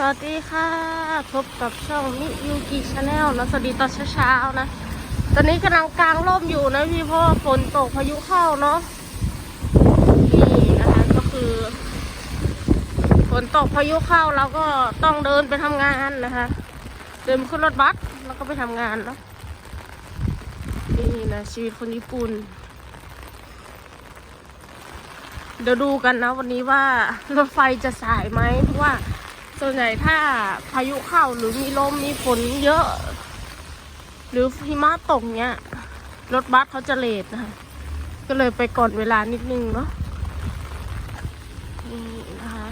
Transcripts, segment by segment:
สวัสดีค่ะ พบกับช่องมิยูกิชาแนลนะสวัสดีตอนเช้าๆนะ ตอนนี้กำลังกลางร่มอยู่นะพี่เพราะว่าฝนตกพายุเข้าเนาะนี่นะคะก็คือฝนตกพายุเข้าเราก็ต้องเดินไปทำงานนะคะ เดินขึ้นรถบัสแล้วก็ไปทำงานเนาะนี่นะชีวิตคนญี่ปุ่น เดี๋ยวดูกันนะวันนี้ว่ารถไฟจะสายไหมเพราะว่า ส่วนใหญ่ถ้าพายุเข้าหรือมีลมมีฝนเยอะ หรือหิมะตกเนี้ย รถบัสเขาจะเลทนะคะ ก็เลยไปก่อนเวลานิดนึงเนาะนี่นะคะ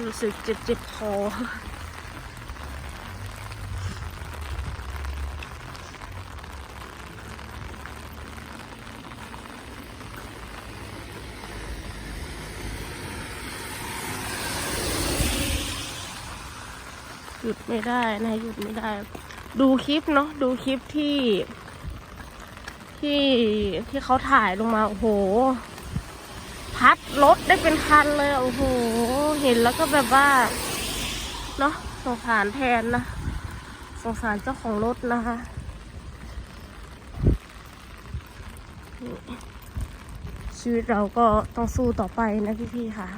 รู้สึกเจ็บเจ็บคอ หยุดไม่ได้นะหยุดไม่ได้ ดูคลิปเนาะดูคลิปที่ ที่ที่เขาถ่ายลงมาโอ้โห พัดรถได้เป็นคันเลยโอ้โห เห็นแล้วก็แบบว่าเนาะสงสารแทนนะสงสารเจ้าของรถนะคะชีวิตเราก็ต้องสู้ต่อไปนะพี่ๆค่ะ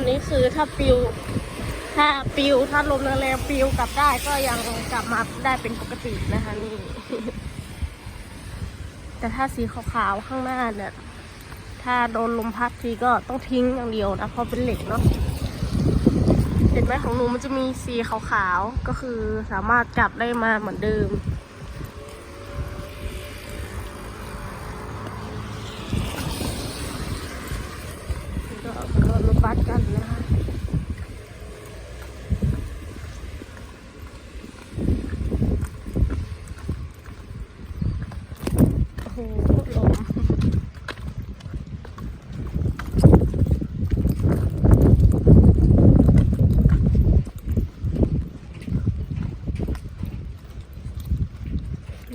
ลมนี้คือถ้าปิว ถ้าปิวถ้าลมแรงๆปิวกลับได้ก็ยังกลับมาได้เป็นปกตินะคะนี่ แต่ถ้าสีขาวๆข้างหน้าเนี่ย ถ้าโดนลมพัดทีก็ต้องทิ้งอย่างเดียวนะเพราะเป็นเหล็กเนาะเห็นไหมของหนูมันจะมีสีขาวๆก็คือสามารถกลับได้มาเหมือนเดิม ก็โดนรถบัสกันนะคะ โอ้โหลม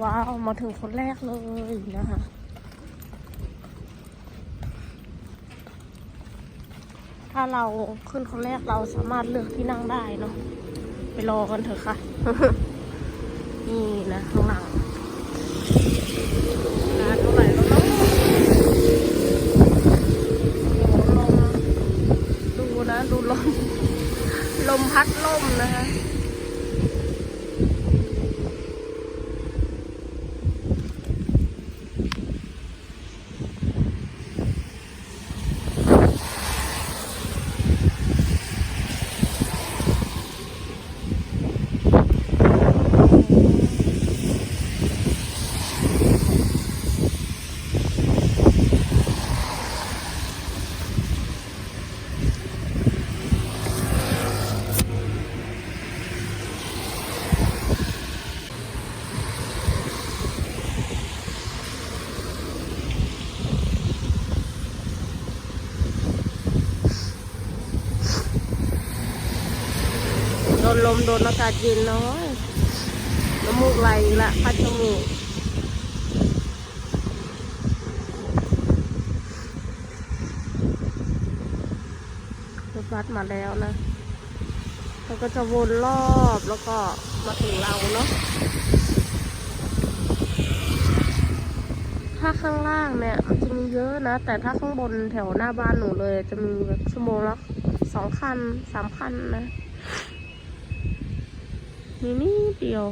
ว้าว มาถึงคนแรกเลยนะคะถ้าเราขึ้นคนแรกเราสามารถเลือกที่นั่งได้เนาะไปรอกันเถอะค่ะ นี่นะข้างหลังนานเท่าไหร่แล้วเนาะโอ้ลมดูนะ ดูลม ลมพัดลมนะคะ นลมโดนอากาศเย็นน้อยน้ำมูกไหลละพัดจมูกรถบัสมาแล้วนะเราก็จะวนรอบแล้วก็มาถึงเราเนาะถ้าข้างล่างเนี่ยมันจะมีเยอะนะ แต่ถ้าข้างบนแถวหน้าบ้านหนูเลย จะมีแบบชั่วโมงละสองคันสามคันนะ มีนิดเดียว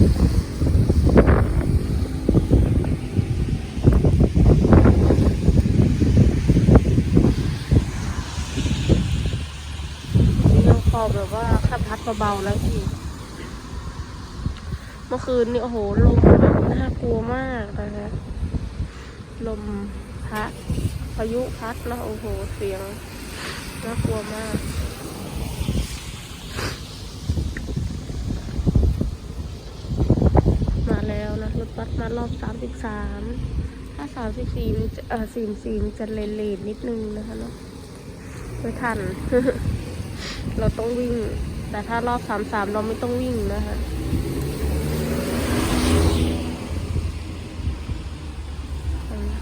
พอแบบว่าแค่พัดเบาๆแล้วพี่ เมื่อคืนนี่โอ้โหลมแบบน่ากลัวมากเลยนะลมพัดพายุพัดแล้วโอ้โหเสียงน่ากลัวมาก มาแล้ วนะรถบัสมารอบสามสิบสามถ้าสามสิบสี่เออสี่สี่จะเลนเลนนิดนึงนะคะเนาะไม่ทัน เราต้องวิ่ง แต่ถ้ารอบสามสามเราไม่ต้องวิ่งนะคะ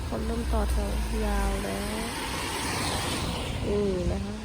คนเริ่มต่อแถวยาวแล้วนี่นะคะ